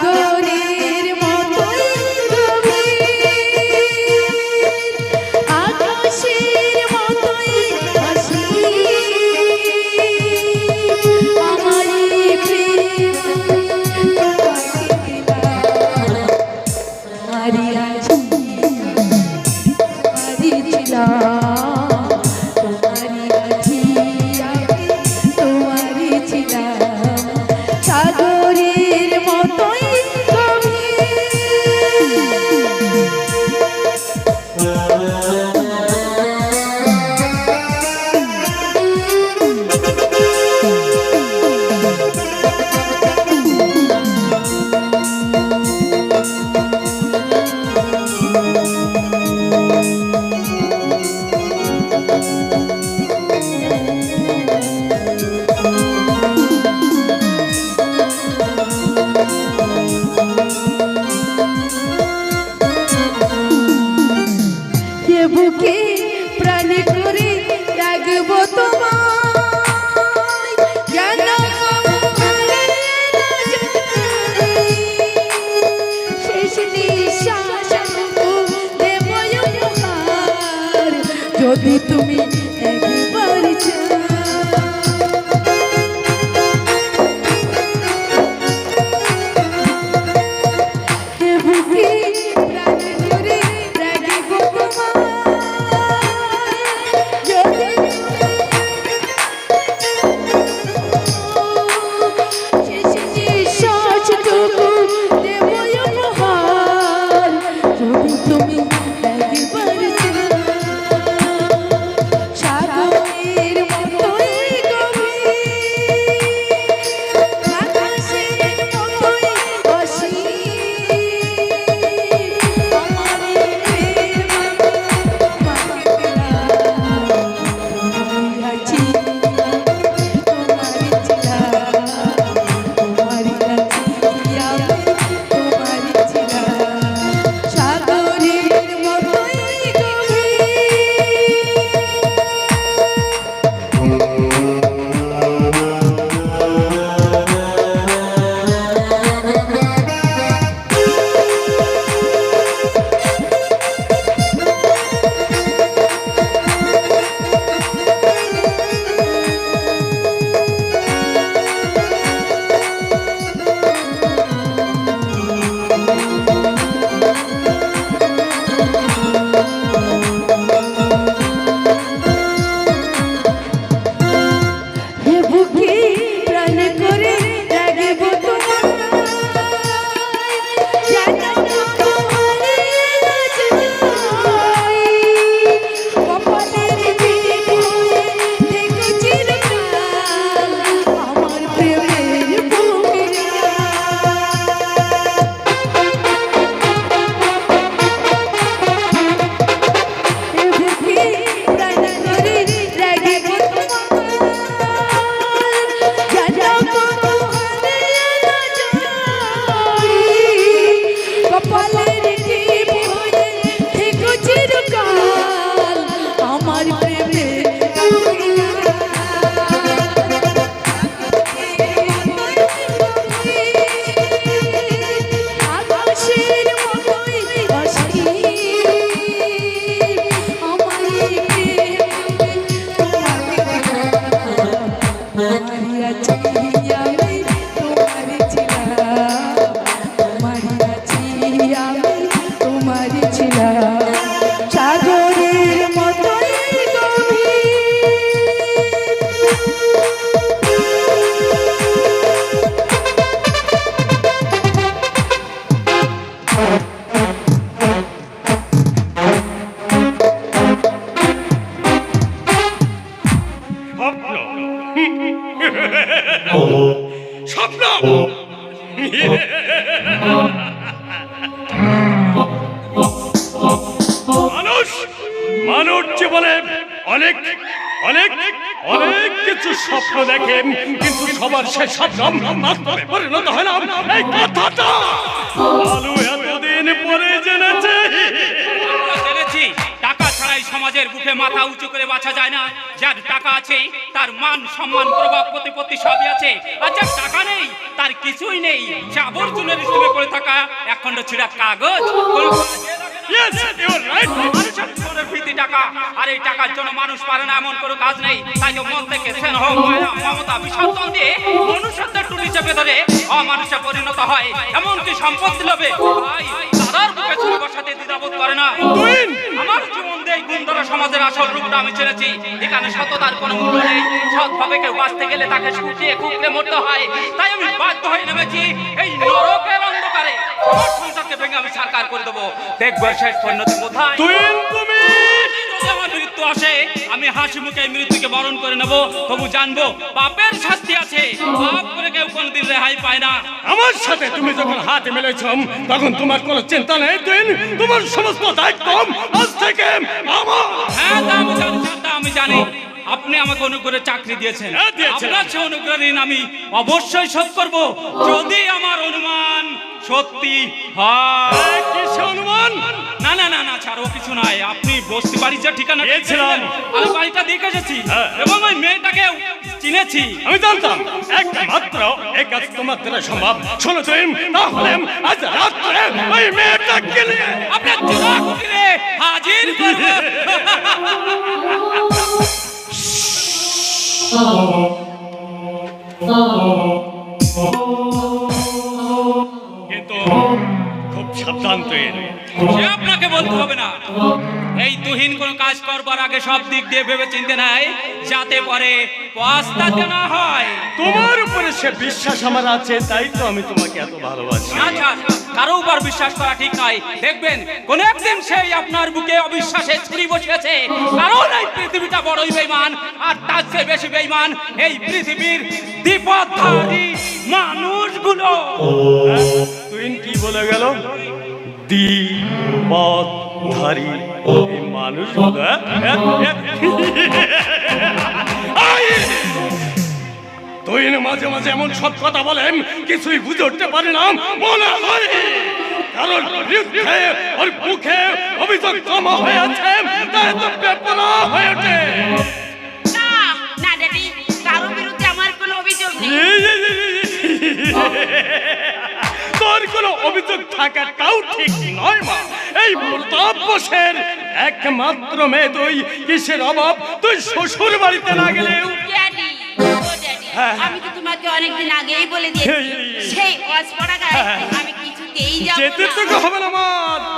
good. মানুষ মানুষ জীবনে অনেক অনেক অনেক কিছু স্বপ্ন দেখে কিন্তু সবার সে স্বপ্ন বাস্তবে পরিণত হয় না। এই কাজ যার টাকা আছে তার মান সম্মান প্রভাব প্রতিপত্তি সবই আছে। আর যার টাকা নেই তার কিছুই নেই। সে আবর্জনের স্তূপে পড়ে থাকা একখণ্ড ছিঁড়া কাগজ. মানুষের টাকা আর এই টাকার জন্য মানুষ পারে না এমন কোনো কাজ নেই। তাই মন থেকে স্নেহ মায়া মমতা বিসর্জন দিয়ে মনুষ্যত্বের টুটি চেপে ধরে। অমানুষে পরিণত হয় এমনকি সম্পত্তি লোভে। ভাই তারার বুকে বসাতে দ্বিধাবোধ করে না। আমার জীবন দিয়ে গুণধরা সমাজের আসল রূপটা আমি চিনেছি। এখানে সততার কোনো মূল্য নেই। সৎভাবে কেউ বাঁচতে গেলে তাকে শুকিয়ে কুকড়ে মরতে হয়। তাই আমি বাধ্য হয়ে নেমেছি এই নরকের অন্ধকারে। আমার সংসারকে ভেঙে আমি সরকার করে দেবো। দেখব শেষ পরিণতি কোথায়? তুমি! যদি আমার মৃত্যু আসে আমি হাসি মুখে মৃত্যুকে বরণ করে নেব। তবু জানব পাপের শাস্তি আছে। পাপ করে কেউ কোনোদিন রেহাই পায় না। আমার সাথে তুমি যখন হাতে মিলেছ তখন তোমার কোনো চিন্তা নেই তুহিন। তোমার সমস্ত দায়িত্ব আজ থেকে আমার। হ্যাঁ আমি জানি আমি জানি। আপনি আমাকে অনুগ্রহে চাকরি দিয়েছেন। হ্যাঁ, দিয়েছেন। আপনার সে অনুগ্রহ ঋণ আমি অবশ্যই শোধ করব। যদি আমার অনুমান সত্যি হয় কিসে অনুমান না না না না ছাড়ো কিছু নাই। আপনি বস্তি বাড়ির যে ঠিকানা গিয়েছিলাম। আমি বাড়িটা দেখে এসেছি হ্যাঁ। এবং ওই মেয়েটাকে চিনেছি। আমি জানতাম একমাত্র এই কাজ তোমার দ্বারা সম্ভব। শোনো তুহিন তাহলে আজ রাত্রে ওই মেয়েটাকে নিয়ে আপনার কুটিরে হাজির করব। কিন্তু তুহিন সে আপনাকে বলতে হবে না। এই তুহিন কোন কাজ করবার আগে সব দিক দিয়ে ভেবে চিনতে নেয় যাতে পরে পস্তাতে না হয়। তোমার উপরে সে বিশ্বাস আমার আছে তাই তো আমি তোমাকে এত ভালোবাসি। আচ্ছা কারও উপর বিশ্বাস করা ঠিক নয়। দেখবেন কোন একদিন সেই আপনার বুকে অবিশ্বাসে ছুরি বসেছে কারণ এই পৃথিবীটা বড়ই বেইমান আর তার চেয়ে বেশি বেইমান এই পৃথিবীর দ্বিপদধারী মানুষগুলো। তুহিন কি বলে গেল? দি পথধারী মানুষগুলো হ্যাঁ? মাঝে মাঝে এমন সব কথা বলেন কিছুই বুঝে উঠতে পারে না মনে হয় কারণ বিরুদ্ধে ওর মুখে অভিযোগ জমা হয়ে তাই তো বেপনা হয়ে ওঠে আমার কোনো অভিযোগ নেই কোনো অভিযোগ থাকাটাও ঠিক নয় মা। এই প্রতাপ বোসের একমাত্র মেয়ে তুই কিসের অভাব? তুই শ্বশুর বাড়িতে না গেলেও ড্যাডি হ্যাঁ। আমি তো তোমাকে অনেকদিন আগেই বলে দিয়েছি। সেই অসপড়া গায়ে আমি কিছুতেই যাব যেতে তোকে হবে না মা।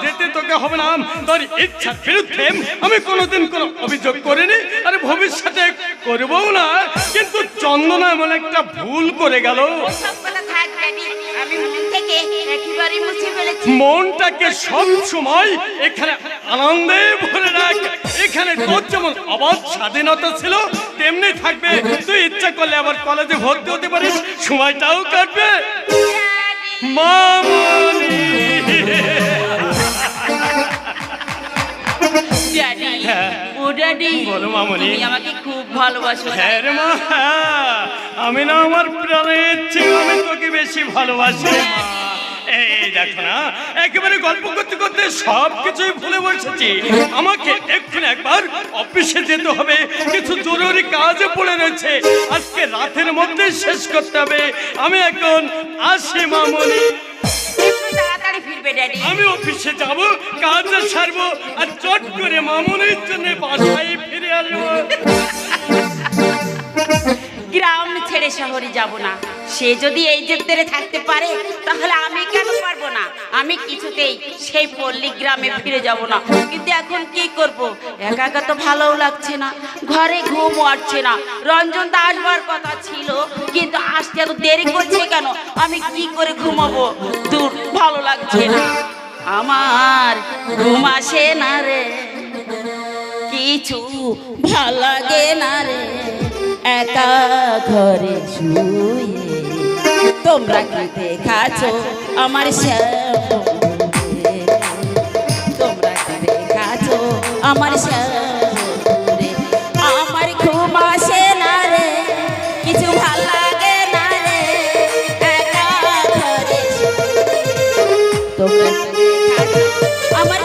যেতে তোকে হবে না। তোর ইচ্ছার বিরুদ্ধে আমি কোনোদিন কোনো অভিযোগ করিনি আর ভবিষ্যতে করবও না। কিন্তু চন্দনা এমন একটা ভুল করে গেল। আমি মন থেকে মনটাকে সব সময় এখানে আনন্দে ভরে রাখ। এখানে তোর যেমন অবাধ স্বাধীনতা ছিল তেমনি থাকবে। তুই ইচ্ছা করলে আবার কলেজে ভর্তি হতে পারিস সময়টাও কাটবে। মামনি আমাকে খুব ভালোবাসো হ্যাঁ রে মা হ্যাঁ। আমি না আমার প্রাণের চেয়ে আমি তোকে বেশি ভালোবাসি। দেখো না একেবারে গল্প করতে করতে সব কিছুই ভুলে বসেছি। আমাকে এক্ষুনি একবার অফিসে যেতে হবে কিছু জরুরি কাজে পড়ে রয়েছে। আজকে রাতের মধ্যে শেষ করতে হবে। আমি এখন আসি মামনি। আমি অফিসে যাব কাজ সারবো আর চট করে মামনির জন্য বাসায় ফিরে আসব। গ্রাম ছেড়ে শহরে যাব না। সে যদি এই জেদ্দেরে থাকতে পারে, তাহলে আমি কেন পারব না? আমি কিছুতেই সেই পল্লী গ্রামে ফিরে যাব না। কিন্তু এখন কি করব? একা একা তো ভালোও লাগছে না। ঘরে ঘুম আসছে না। রঞ্জন দা আসবার কথা ছিল, কিন্তু আসতে এত দেরি করছে কেন? আমি কি করে ঘুমাবো? দূর, ভালো লাগছে না। আমার ঘুম আসে না রে। কিছু ভালো লাগে না রে। একা ঘরে শুয়ে। তোমরা কি দেখাছ আমার তোমরা কি দেখাছ আমার আমার আসে না রে, কিছু ভালো লাগে না রে। একা ঘরে তোমরা আমার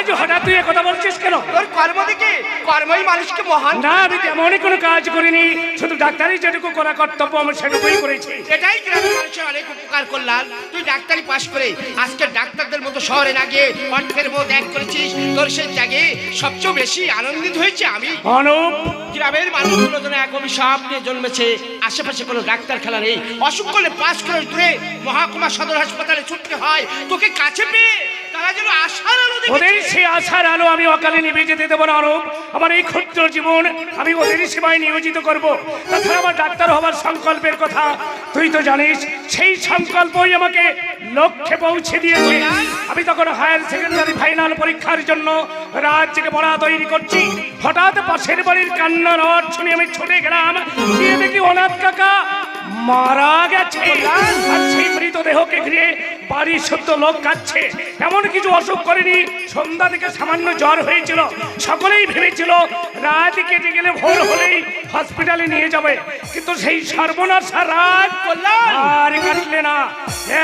আজ হঠাৎ তুই কথা বলছিস কেন? তোর কর্ম দেখে কর্মই মানুষকে মহান। না আমি তেমনই কোনো কাজ করিনি শুধু ডাক্তারি যেটুকু করা কর্তব্য আমার সেটুকুই করেছি। এটাই গ্রামের মানুষের অনেক উপকার করলাম। তুই ডাক্তারি পাশ করে আজকে ডাক্তারদের মতো শহরে না গিয়ে অর্থের মতো ত্যাগ করেছিস? তোর সেই ত্যাগে সবচেয়ে বেশি আনন্দিত হয়েছে আমি। অনুপ! গ্রামের মানুষগুলো যেন এক অভিশাপ নিয়ে জন্মেছে আশেপাশে কোনো ডাক্তার খেলা নেই। অসুখ করলে পাঁচ কিলো দূরে মহাকুমা সদর হাসপাতালে ছুটতে হয়। তোকে কাছে পেয়ে ওদের দেখেছে। সে আশার আলো আমি অকালে নিভে যেতে দেবো না অনুপ আমার এই ক্ষুদ্র জীবন আমি ওদের সেবায় নিয়োজিত করব। তাছাড়া আমার ডাক্তার হবার সংকল্পের কথা তুই তো জানিস, সেই সংকল্পই আমাকে লক্ষ্যে পৌঁছে দিয়েছে। আমি তখন হায়ার সেকেন্ডারি ফাইনাল পরীক্ষার জন্য রাত থেকে পড়া তৈরি করছি। হঠাৎ পাশের বাড়ির কান্নার রড শুনে আমি ছুটে গেলাম। গিয়ে দেখি অনাথ কাকা মারা গেছে। আর সেই মৃতদেহকে ঘিরে বাড়ির সত্য লোক কাচ্ছে এমন কিছু অসুখ করেনি। সন্ধ্যা থেকে সামান্য জ্বর হয়েছিল। সকলেই ভেবেছিল রাত কেটে গেলে ভোর হলেই হসপিটালে নিয়ে যাবে। কিন্তু সেই সর্বনাশা রাত আর কাটলে না।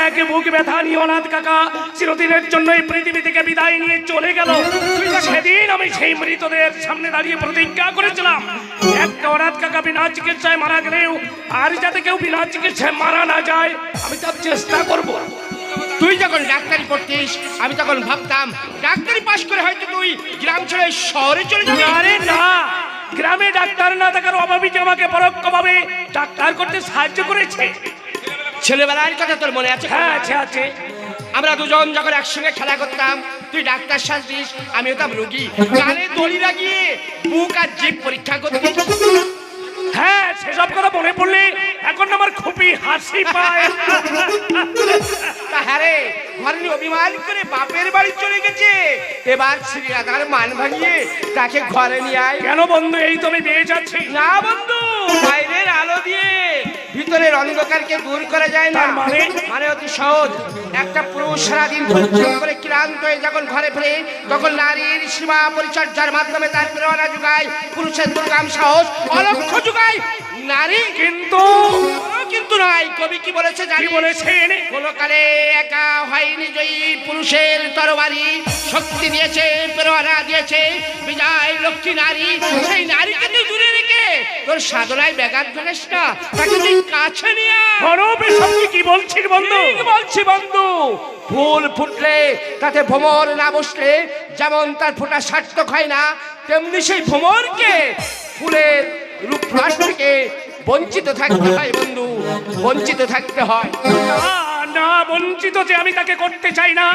এক বুক ব্যথা নিয়ে অনাথ কাকা। চিরদিনের জন্য এই পৃথিবী থেকে বিদায় নিয়ে চলে গেল। সেদিন আমি সেই মৃতদের সামনে দাঁড়িয়ে প্রতিজ্ঞা করেছিলাম। একটা অনাথ কাকা বিনা চিকিৎসায় মারা গেলেও আর যাতে কেউ বিনা চিকিৎসায় মারা না যায় আমি তার চেষ্টা করব। তুই যখন ডাক্তারি পড়তিস আমি তখন ভাবতাম ডাক্তারি পাশ করে হয়তো তুই গ্রাম ছেড়ে শহরে চলে যাবি। আরে না গ্রামে ডাক্তার না থাকার অভাবই যে আমাকে পরোক্ষভাবে ডাক্তার করতে সাহায্য করেছে। ছেলেবেলার কথা তোর মনে আছে? হ্যাঁ আছে আছে। আমরা দুজন যখন একসঙ্গে খেলা করতাম তুই ডাক্তার সাজতিস আমি হতাম রুগী। কানে দড়ি লাগিয়ে বুক আর জিভ পরীক্ষা করতিস হ্যাঁ সেসব কথা মনে পড়লে এখন আমার খুবই হাসি পায়। হ্যাঁ রে ঘরে অভিমান করে বাপের বাড়ি চলে গেছে। এবার শ্রীরাধার মান ভাঙিয়ে তাকে ঘরে নিয়ে আয়। কেন বন্ধু এই তো আমি পেয়ে যাচ্ছি। না বন্ধু বাইরের আলো দিয়ে ভিতরের অন্ধকারকে দূর করা যায় না। মানে? মানে অতি সহজ। একটা পুরুষ সারাদিন পরিশ্রম করে ক্লান্ত হয়ে যখন ঘরে ফিরে তখন নারীর সীমা পরিচর্যার মাধ্যমে তার প্রেরণা যোগায়। পুরুষের দুর্গাম সাহস অলক্ষ যোগায়। নারী কিন্তু কোনো নাই কবি কি বলেছে জানি? বলেছেন? কোনো কালে একা হয়নি জয়ী পুরুষের তরবারি। শক্তি দিয়েছে প্রেরণা দিয়েছে বিজয় লক্ষ্মী নারী। সেই নারীকে তুই দূরে রেখে তোর সাধনায় ব্যাঘাত ঘটিস না? তাকে তুই কাছে নিয়ে। অরূপ এসব কি বলছিস বন্ধু? বলছি বন্ধু। ফুল ফুটলে তাতে ভ্রমর না বসলে যেমন তার ফোটা সার্থক হয় না তেমনি সেই ভ্রমরকে ফুলের রূপরাস থেকে বঞ্চিত থাকতে হয় বন্ধু। বঞ্চিত থাকতে হয়। না, বঞ্চিত যে আমি তাকে করতে চাই না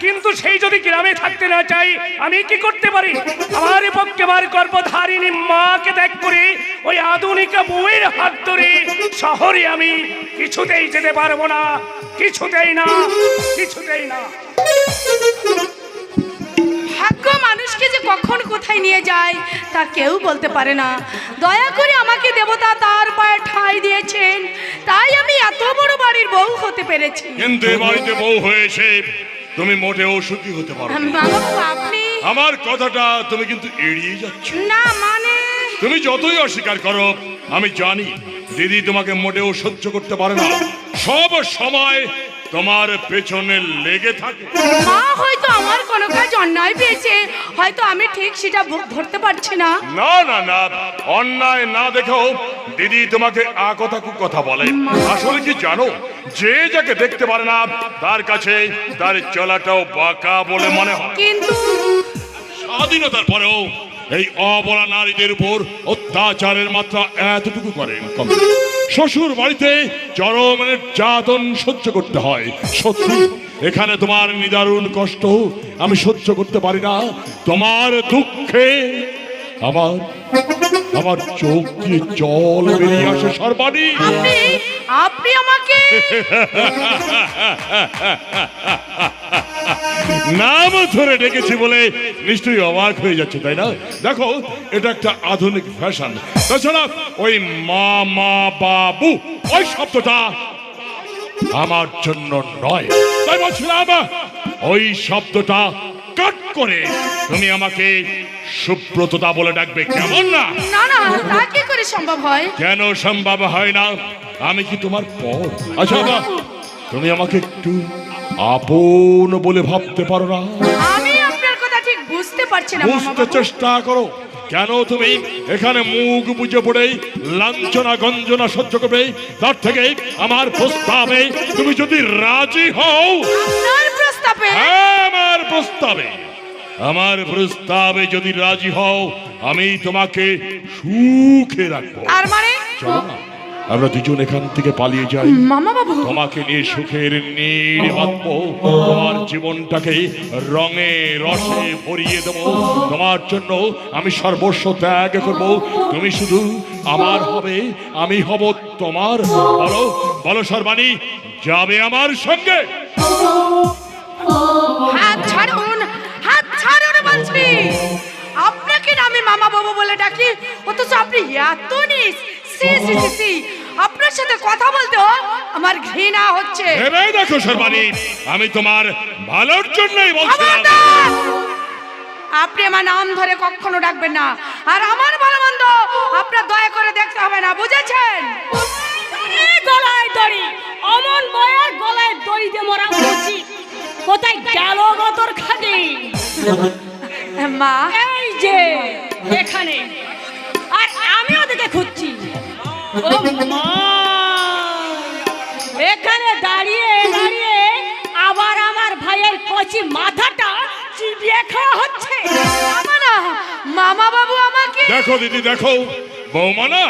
কিন্তু সেই যদি গ্রামে থাকতে না চাই আমি কি করতে পারি? আমার পক্ষে আমার গর্ভধারিণী মাকে ত্যাগ করে ওই আধুনিকা বউয়ের হাত ধরে শহরে আমি কিছুতেই যেতে পারব না কিছুতেই না কিছুতেই না। কখন কোথায় নিয়ে যায় তা কেউ বলতে পারে না। দয়া করে আমাকে দেবতা তার পায়ে ঠাঁই দিয়েছেন। তাই আমি এত বড় বাড়ির বউ হতে পেরেছি। কিন্তু এ বাড়িতে বউ হয়েছে তুমি মোটেও সুখী হতে পারো আপনি আমার কথাটা তুমি কিন্তু এড়িয়ে যাচ্ছ। না মানে তুমি যতই অস্বীকার করো আমি জানি দিদি তোমাকে মোটেও সহ্য করতে পারে না। সব সময় তোমার পেছনে লেগে থাকে। মা হয়তো আমার কোনো কাজ অন্যায় পেয়েছে। হয়তো আমি ঠিক সেটা ধরতে পারছি না। না না না অন্যায় না দেখেও দিদি তোমাকে আ কথা কু কথা বলে। আসলে কি জানো যে যাকে দেখতে পারে না তার কাছে তার চলাটাও বাঁকা বলে মনে হয়। কিন্তু স্বাধীনতার পরেও এই অবলা নারীদের উপর অত্যাচারের মাত্রা এতটুকু করেন কম শ্বশুর বাড়িতে চরম নির্যাতন সহ্য করতে হয়। সত্যি এখানে তোমার নিদারুণ কষ্ট আমি সহ্য করতে পারি না। তোমার দুঃখে আমার আমার চোখ দিয়ে জল বেরিয়ে আসে সর্বাণী আপনি আমাকে নাম ধরে ডেকেছি বলে নিশ্চয়ই অবাক হয়ে যাচ্ছে তাই না? দেখো এটা একটা আধুনিক ফ্যাশন। তাছাড়া ওই মামা বাবু ওই শব্দটা আমার জন্য নয়। তাই বলছিলাম ওই শব্দটা কাট করে তুমি আমাকে সুব্রততা বলে ডাকবে। কেমন না? না না তা কি করে সম্ভব হয়? কেন সম্ভব হয় না? আমি কি তোমার পর? আচ্ছা বাবা তুমি আমাকে একটু আপন বলে ভাবতে পারো না। আমি আপনার কথা ঠিক বুঝতে পারছি না বুঝতে চেষ্টা করো। কেন তুমি এখানে মুখ বুঝে পড়ে লাঞ্ছনা গঞ্জনা সহ্য করবে? তার থেকে আমার প্রস্তাবে তুমি যদি রাজি হও আপনার প্রস্তাবে? হ্যাঁ, আমার প্রস্তাবে। আমার প্রস্তাবে যদি রাজি হও আমি তোমাকে সুখে রাখব। তার মানে? আমরা দুজন এখান থেকে পালিয়ে যাই। মামা বাবু। তোমাকে নিয়ে সুখের নীড় বাঁধবো। তোমার জীবনটাকে রঙে রসে ভরিয়ে দেবো। তোমার জন্য আমি সর্বস্ব ত্যাগ করব। তুমি শুধু আমার হবে আমি হব তোমার। বলো বলো সর্বাণী যাবে আমার সঙ্গে? হাত ছাড়ুন হাত ছাড়ুন বলছি। আপনাকে না আমি মামা বাবু বলে ডাকি অথচ আপনি এত নিস সি সি সি সি আপনার সাথে কথা বলতেও আমার ঘৃণা হচ্ছে। ভেবে দেখো সর্বাণী আমি তোমার ভালোর জন্যই বলছিলাম। আপনি আমার নাম ধরে কখনো ডাকবেন না। আর আমার ভালো মন্দ আপনার দয়া করে দেখতে হবে না বুঝেছেন? গলায় দড়ি অমন বয়ের গলায় দড়ি দিয়ে মরা উচিত কোথায় গেল গতর খাদি মা। এই যে এখানে। এখানে দাঁড়িয়ে দাঁড়িয়ে আবার আমার ভাইয়ের কচি মাথাটা চিবিয়ে খাওয়া হচ্ছে। মামা বাবু আমাকে দেখো দিদি দেখো। বৌমা না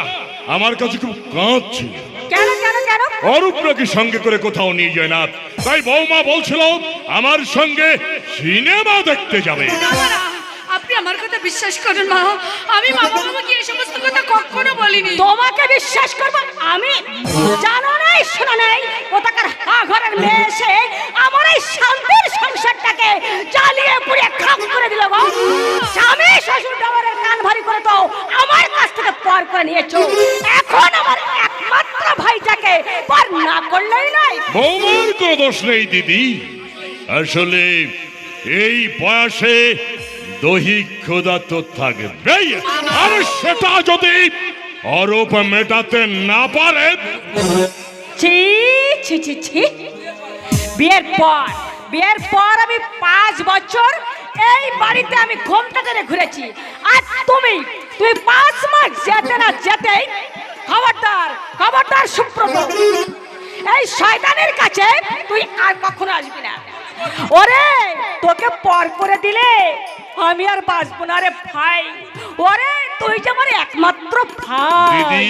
আমার কাছে খুব কাঁদছে। কেন কেন কেন? অরূপটাকে সঙ্গে করে কোথাও নিয়ে যায় না। তাই বৌমা বলছিল আমার সঙ্গে সিনেমা দেখতে যাবে। আপনি আমার কথা বিশ্বাস করেন মা। আমি মামা বাবাকে এই সমস্ত কথা কখনো বলিনি। তোমাকে বিশ্বাস করব? আমি জানো নাই শোনো নাই কোথাকার হা ঘরের মেয়ে এসে আমার এই শান্তির সংসারটাকে জ্বালিয়ে পুড়িয়ে খাম করে দিল গো। স্বামী শ্বশুর ডাবরের কান ভারী করে তো আমার কাছ থেকে পর করে নিয়েছো। এখন আমার একমাত্র ভাইটাকে পর না করলেই নয়। বৌমার কোনো দোষ নেই দিদি। আসলে এই বয়সে দৈহিক ক্ষুধা তো থাকবে আর সেটা যদি অরূপ মেটাতে না পারে, ছি ছি ছি ছি। বিয়ের পর বিয়ের পর আমি পাঁচ বছর এই বাড়িতে আমি ঘোমটা ধরে ঘুরেছি। আর তুমি তুই পাঁচ মাস যেতে না যেতেই খবরদার খবরদার সুপ্রত এই শয়তানের কাছে তুই আর কখনো আসবি না। ওরে, তোকে পর করে দিলে আমি আর বাঁচবো না রে ভাই। ওরে তুই যে আমার একমাত্র ভাই।